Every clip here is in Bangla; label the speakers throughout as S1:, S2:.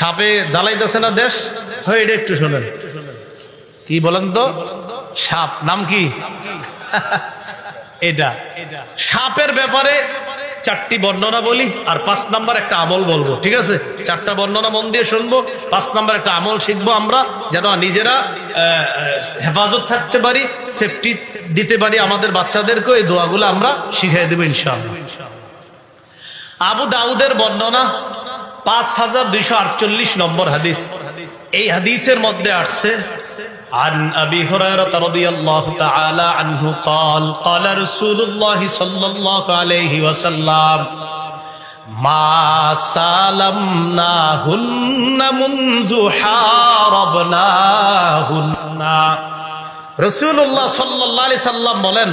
S1: সাপে জ্বালাইতেছে না দেশ? হয়ে এটা একটু শোনেন। কি বলেন তো? সাপ নাম কি? এটা। সাপের ব্যাপারে চারটি বর্ণনা বলি আর পাঁচ নাম্বার একটা আমল বলব ঠিক আছে? চারটা বর্ণনা মন দিয়ে শুনব পাঁচ নাম্বার একটা আমল শিখব আমরা যেন নিজেরা হেফাজত থাকতে পারি সেফটি দিতে পারি আমাদের বাচ্চাদেরকেও এই দোয়াগুলো আমরা শিখিয়ে দেবো ইনশাআল্লাহ। আবু দাউদের বর্ণনা পাঁচ হাজার দুইশো আটচল্লিশ নম্বর হাদিস এই হাদিসের মধ্যে আসছে عن أبي هريرة رضي الله تعالى عنه قال قال رسول الله صلى الله عليه وسلم ما سالمناهن منذ حاربناهن রসুল্লাহ সাল্লাহ আলি সাল্লাম বলেন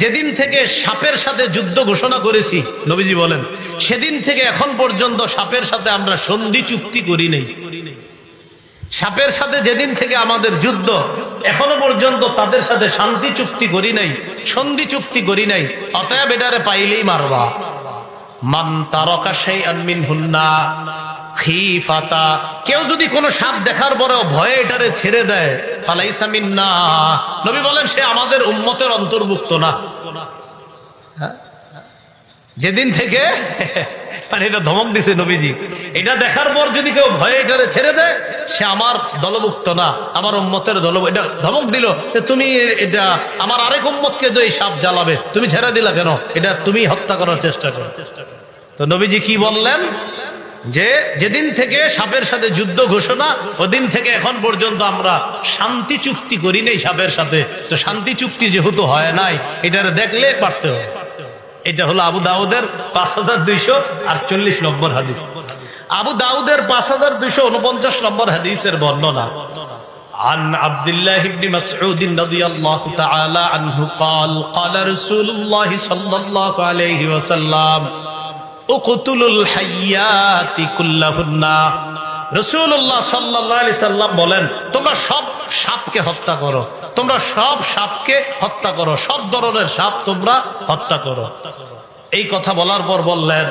S1: যেদিন থেকে সাপের সাথে যুদ্ধ ঘোষণা করেছি নবীজি বলেন সেদিন থেকে এখন পর্যন্ত সাপের সাথে আমরা সন্ধি চুক্তি করি নেই। সাপের সাথে যেদিন থেকে আমাদের যুদ্ধ, এখনও পর্যন্ত তাদের সাথে শান্তি চুক্তি করি নাই, সন্ধি চুক্তি করি নাই। অতএব এটারে পাইলেই মারবা। মান তারকা সেই আনমিন হুন্না কেউ যদি কোনো সাপ দেখার পরেও ভয়ে এটারে ছেড়ে দেয়, ফালাইসা মিন্না। নবী বলেন, সে আমাদের উম্মতের অন্তর্ভুক্ত না। হ্যাঁ? যেদিন থেকে মানে এটা ধমক দিছে নবীজি। এটা দেখার পর যদি কেউ ভয়ে এটারে ছেড়ে দেয়, সে আমার দলভুক্ত না, আমার উম্মতের দল এটা ধমক দিল তুমি এটা, আমার আরেক উম্মতকে যে সাপ জ্বালাবে, তুমি ছেড়ে দিলা কেন? এটা তুমি হত্যা করার চেষ্টা করো। তো নবীজি কি বললেন? যে যেদিন থেকে সাপের সাথে যুদ্ধ ঘোষণা, ওদিন থেকে এখন পর্যন্ত আমরা শান্তি চুক্তি করি নেই সাপের সাথে। তো শান্তি চুক্তি যেহেতু হয় নাই, এটার দেখলে পারতে হবে। এটা হলো আবু দাউদের পাঁচ হাজার দুইশো আটচল্লিশ নম্বর হাদিস আবু দাউদের পাঁচ হাজার দুইশো উনপঞ্চাশ নম্বর হাদিসের বর্ণনা عن عبد الله بن مسعود رضي الله تعالى عنه قال قال رسول الله صلى الله عليه وسلم اقتلوا الحيات كلهن রসুল্লাহ সাল্লাহ আলি সাল্লাম বলেন, তোমরা সব সাপকে হত্যা করো, তোমরা সব সাপকে হত্যা করো, সব ধরনের সাপ তোমরা হত্যা করো। এই কথা বলার পর বললেন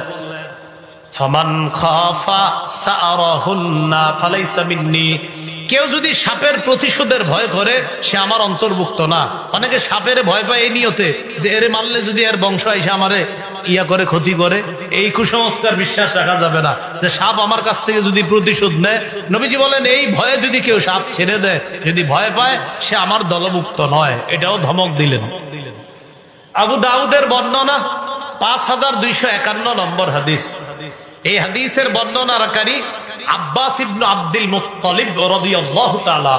S1: কেউ যদি সাপের প্রতিশোধের ভয় করে, সে আমার অন্তর্ভুক্ত না। অনেকে সাপের ভয় পায় এই নিয়তে যে, এরে মারলে যদি এর বংশ এসে আমারে ইয়া করে ক্ষতি করে এই কুসংস্কার বিশ্বাস রাখা যাবে না যে সাপ আমার কাছ থেকে যদি প্রতিশোধ নেয় নবীজি বলেন এই ভয়ে যদি কেউ সাপ ছেড়ে দেয় যদি ভয় পায় সে আমার দলভুক্ত নয় এটাও ধমক দিলেন আবু দাউদের বর্ণনা পাঁচ হাজার দুইশো একান্ন নম্বর হাদিস এই হাদিসের বর্ণনাকারী আব্বাস ইবনু আব্দুল মুত্তালিব রাদিয়াল্লাহু তাআলা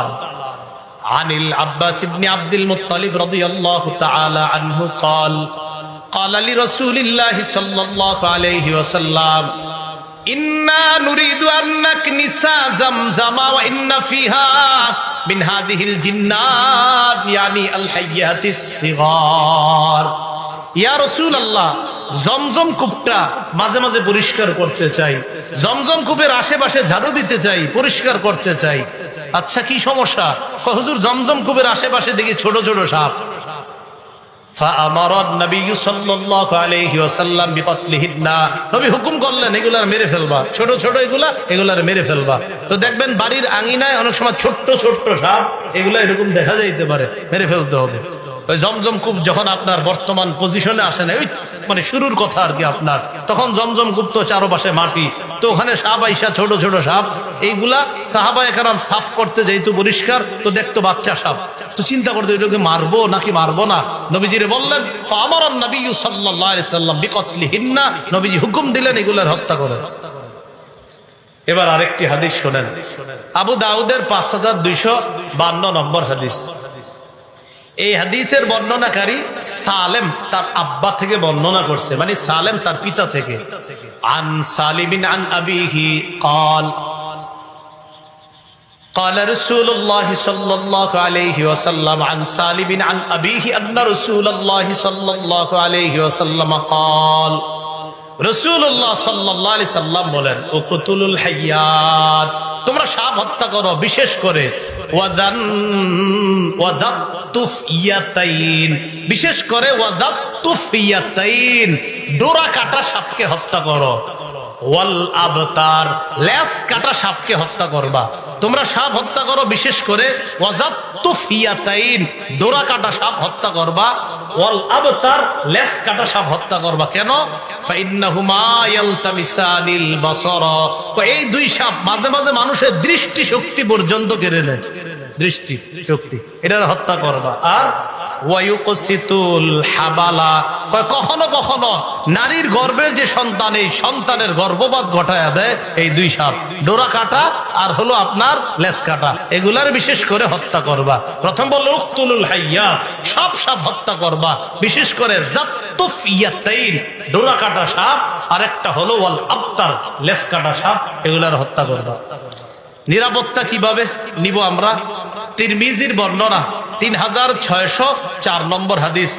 S1: عن العباس بن عبد المطلب رضي الله تعالى عنه قال قال لرسول الله صلى الله عليه وسلم إنا نريد أن نكنس زمزم وإن فيها من هذه الجنات يعني الحيات الصغار ইয়া রসুল আল্লাহ জমজম কূপটা মাঝে মাঝে পরিষ্কার করতে চাই জমজম কূপের আশেপাশে ঝাড়ু দিতে চাই পরিষ্কার করতে চাই আচ্ছা কি সমস্যা কয়, হুজুর জমজম কূপের আশেপাশে দেখি ছোট ছোট সাপ فأمر النبي صلى الله عليه وسلم بقتلهن নবী হুকুম করলেন এগুলার মেরে ফেলবা ছোট ছোট এগুলা এগুলার মেরে ফেলবা তো দেখবেন বাড়ির আঙিনায় অনেক সময় ছোট্ট ছোট্ট সাপ এগুলা এরকম দেখা যাইতে পারে মেরে ফেলতে হবে ওই জমজম কূপ যখন আপনার বর্তমান পজিশনে আসে না ওই মানে শুরুর কথা আর কি আপনার তখন জমজম কূপ তো চারপাশে মাটি তো ওখানে সাপ আইসা ছোট ছোট সাপ এইগুলা সাহাবা একরাম সাফ করতে যেহেতু পরিষ্কার তো দেখতো বাচ্চা সাপ তো চিন্তা করতে ওইটাকে মারবো নাকি মারবো না? নবীজিরে বললেন আমার নবী সাল্লাম বিকতলি হিন্না নবীজি হুকুম দিলেন, এগুলার হত্যা করে এবার আরেকটি হাদিস শোনেন। আবু দাউদের পাঁচ হাজার দুইশো বান্ন নম্বর হাদিস। এই হাদিসের বর্ণনাকারী সালেম তার আব্বা থেকে বর্ণনা করছে মানে সালেম তার পিতা থেকে। আন সালিমিন আন আবিহি কল قال رسول الله صلى الله عليه وسلم عن سالم عن أبيه أن رسول الله صلى الله عليه وسلم قال رسول الله صلى الله عليه وسلم বলেন উকতুলুল হাইয়াত তোমরা সাপ হত্যা করো বিশেষ করে ওয়াদান ওয়াদাতুফ ইয়াতাইন বিশেষ করে ওয়াদাতুফ ইয়াতাইন ডোরা কাটা সাপকে হত্যা করো ওয়াল আবতার লেস কাটা সাপকে হত্যা করবা। তোমরা সাপ হত্যা করো বিশেষ করে দোরা কাটা সাপ হত্যা করবা। ওয়াল আবতার কাটা সাপ হত্যা করবা। কেন? এই দুই সাপ মাঝে মাঝে মানুষের দৃষ্টি শক্তি পর্যন্ত কেড়ে নেয়। দৃষ্টি, শক্তি। এটার হত্যা করবা। আর হাবালা। কখনো কখনো নারীর গর্ভের যে সন্তান, এই সন্তানের গর্ভপাত ঘটায়া দেয় এই দুই সাপ। ডোরা কাটা আর হলো আপনার লেস কাটা। এগুলার বিশেষ করে হত্যা করবা। প্রথম বলল, উক্তুলুল হাইয়া। সব সাপ হত্যা করবা। বিশেষ করে ডোরা কাটা সাপ। আর একটা হলো, ওয়াল আবতার লেস কাটা সাপ। এগুলার হত্যা করবা। নিরাপত্তা কীভাবে নিব আমরা? তিরমিজির বর্ণনা তিন হাজার ছয়শো চার নম্বর হাদিস।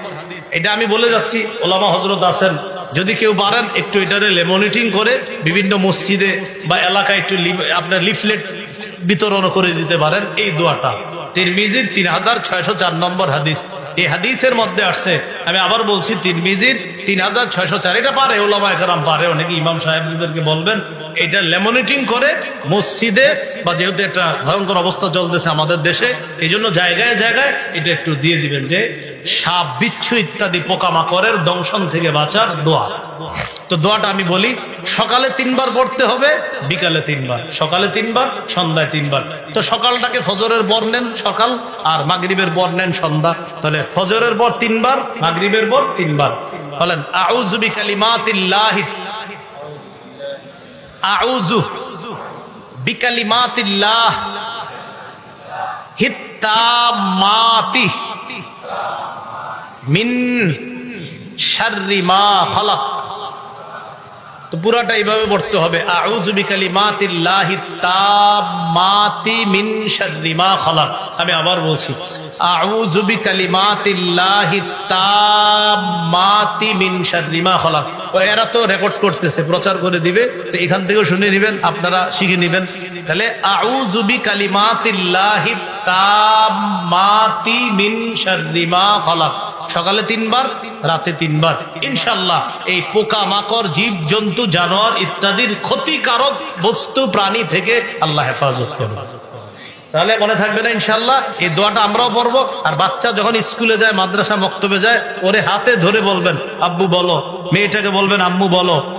S1: এটা আমি বলে যাচ্ছি, ওলামা হজরত আছেন। যদি কেউ বাড়েন, একটু এটারে লেমনিটিং করে বিভিন্ন মসজিদে বা এলাকায় একটু আপনার লিফলেট বিতরণ করে দিতে পারেন, এই দোয়াটা। তিরমিজির তিন হাজার ছয়শো চার নম্বর হাদিস। এই হাদিসের মধ্যে আসছে, আমি আবার বলছি, তিরমিজির তিন হাজার ছয়শো চার, এটা পারে ওলামা একরাম পারে, অনেকে ইমাম সাহেবদেরকে বলবেন, এটা লেমনিটিং করে মসজিদে, বা যেহেতু একটা ভয়ঙ্কর অবস্থা চলতেছে আমাদের দেশে, এই জন্য জায়গায় জায়গায় এটা একটু দিয়ে দিবেন যে, সাপ, বিচ্ছু ইত্যাদি পোকামাকড়ের দংশন থেকে বাঁচার দোয়া। তো দোয়াটা আমি বলি, সকালে তিনবার পড়তে হবে, বিকালে তিনবার, সকালে তিনবার, সন্ধ্যায় তিনবার। তো সকালটাকে ফজরের পর নেন সকাল, আর মাগরিবের পর নেন সন্ধ্যা। তাহলে ফজরের পর তিনবার, মাগরিবের পর তিনবার। বলেন, আউযু বিকালিমাতিল্লাহি আউযু বিকালিমাতিল্লাহ হিত্তামাতি মিন শাররি মা খালাক। তো পুরাটা এইভাবে পড়তে হবে। আমি আবার বলছি এরা তো রেকর্ড করতেছে, প্রচার করে দিবে, তো এখান থেকেও শুনে নেবেন, আপনারা শিখে নেবেন। তাহলে আউযু বিকালিমাতিল্লাহি তাম্মাতি মিন সকালে তিনবার, রাতে তিনবার। ইনশাল্লাহ এই পোকা মাকড় জীব জন্তু জানোয়ার ইত্যাদির ক্ষতিকারক বস্তু, প্রাণী থেকে আল্লাহ হেফাজত করবে তাহলে মনে থাকবে না ইনশাল্লাহ এই দোয়াটা আমরাও পড়ব, আর বাচ্চা যখন স্কুলে যায়, মাদ্রাসা মক্তবে যায়, ওরে হাতে ধরে বলবেন, আব্বু বলো, মেয়েটাকে বলবেন, আম্মু বলো।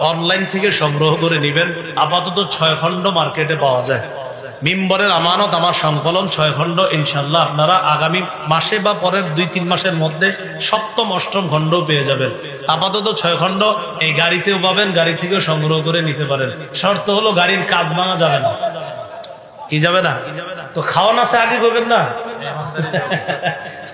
S1: অনলাইন থেকে সংগ্রহ করে নেবেন। আপাতত ছয় খণ্ড মার্কেটে পাওয়া যায়। মিম্বরের আমানত, আমার সংকলন ছয় খণ্ড ইনশাল্লাহ আপনারা আগামী মাসে বা পরের দুই তিন মাসের মধ্যে সপ্তম, অষ্টম খণ্ড পেয়ে যাবেন। আপাতত ছয় খণ্ড, এই গাড়িতেও পাবেন, গাড়ি থেকেও সংগ্রহ করে নিতে পারেন। শর্ত হলো গাড়ির কাজ ভাঙা যাবে না। কি যাবে না? তো খাওয়ান আছে আগে করবেন না?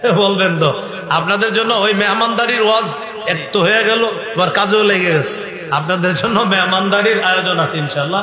S1: বলবেন তো। আপনাদের জন্য ওই মেহমানদারির ওয়াজ এত হয়ে গেল, এবার কাজেও লেগে গেছে। আপনাদের জন্য মেহমানদারির আয়োজন আছে ইনশাল্লাহ